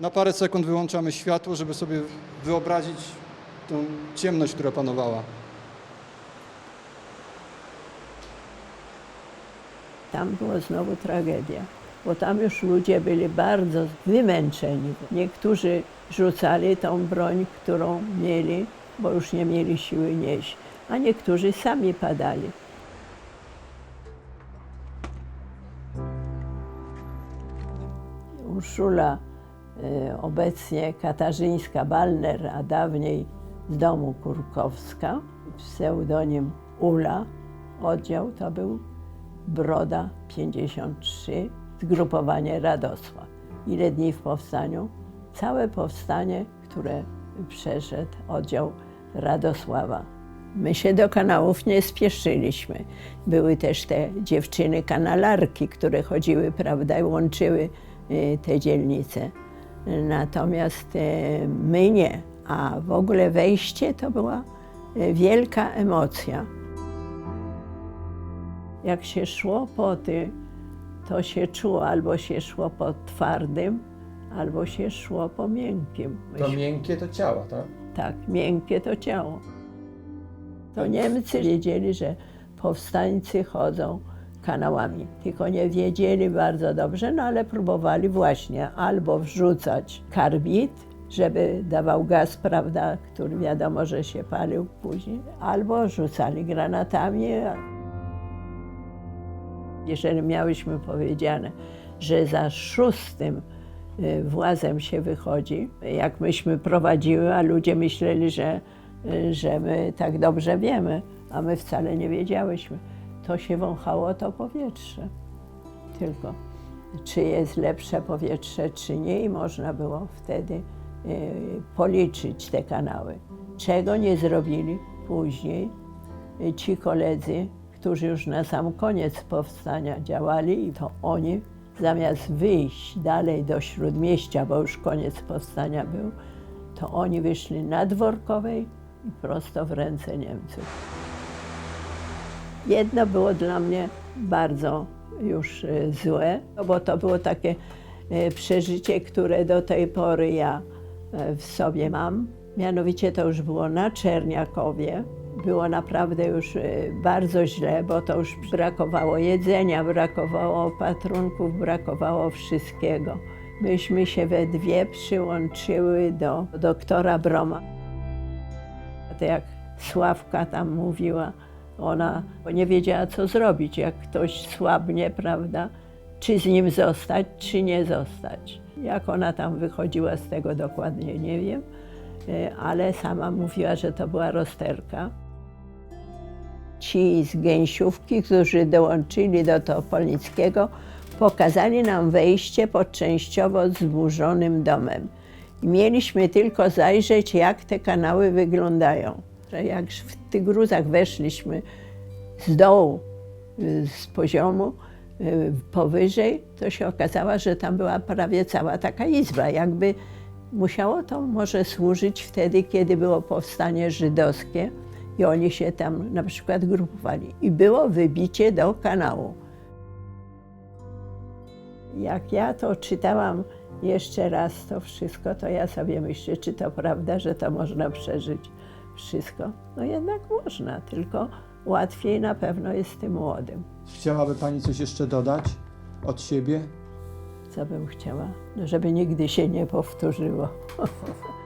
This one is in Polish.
Na parę sekund wyłączamy światło, żeby sobie wyobrazić tą ciemność, która panowała. Tam była znowu tragedia, bo tam już ludzie byli bardzo wymęczeni. Niektórzy rzucali tą broń, którą mieli, bo już nie mieli siły nieść, a niektórzy sami padali. Urszula, e, obecnie Katarzyńska-Balner, a dawniej z domu Kurkowska, pseudonim Ula, oddział to był Broda 53, zgrupowanie Radosław. Ile dni w powstaniu? Całe powstanie, które przeszedł oddział Radosława. My się do kanałów nie spieszyliśmy. Były też te dziewczyny kanalarki, które chodziły, prawda, i łączyły y, te dzielnice. Natomiast e, my nie. A w ogóle wejście to była e, wielka emocja. Jak się szło po tym, to się czuło, albo się szło po twardym, albo się szło po miękkim. To miękkie to ciała, tak? Tak, miękkie to ciało. To Niemcy wiedzieli, że powstańcy chodzą kanałami. Tylko nie wiedzieli bardzo dobrze, no ale próbowali właśnie albo wrzucać karbid, żeby dawał gaz, prawda, który wiadomo, że się palił później, albo rzucali granatami. Jeżeli miałyśmy powiedziane, że za szóstym y, włazem się wychodzi, jak myśmy prowadziły, a ludzie myśleli, że, y, że my tak dobrze wiemy, a my wcale nie wiedziałyśmy, to się wąchało to powietrze. Tylko czy jest lepsze powietrze, czy nie, i można było wtedy y, policzyć te kanały. Czego nie zrobili później y, ci koledzy, którzy już na sam koniec powstania działali, i to oni zamiast wyjść dalej do śródmieścia, bo już koniec powstania był, to oni wyszli na Dworkowej i prosto w ręce Niemców. Jedno było dla mnie bardzo już e, złe, no bo to było takie e, przeżycie, które do tej pory ja e, w sobie mam. Mianowicie to już było na Czerniakowie. Było naprawdę już e, bardzo źle, bo to już brakowało jedzenia, brakowało opatrunków, brakowało wszystkiego. Myśmy się we dwie przyłączyły do doktora Broma. To jak Sławka tam mówiła, ona nie wiedziała, co zrobić, jak ktoś słabnie, prawda, czy z nim zostać, czy nie zostać. Jak ona tam wychodziła z tego dokładnie, nie wiem, e, ale sama mówiła, że to była rozterka. Ci z Gęsiówki, którzy dołączyli do Topolnickiego, pokazali nam wejście pod częściowo zburzonym domem. Mieliśmy tylko zajrzeć, jak te kanały wyglądają. Jak w tych gruzach weszliśmy z dołu, y, z poziomu, y, powyżej, to się okazało, że tam była prawie cała taka izba. Jakby musiało to może służyć wtedy, kiedy było powstanie żydowskie i oni się tam na przykład grupowali. I było wybicie do kanału. Jak ja to czytałam jeszcze raz to wszystko, to ja sobie myślę, czy to prawda, że to można przeżyć wszystko. No jednak można, tylko łatwiej na pewno jest tym młodym. Chciałaby Pani coś jeszcze dodać od siebie? Co bym chciała? No, żeby nigdy się nie powtórzyło.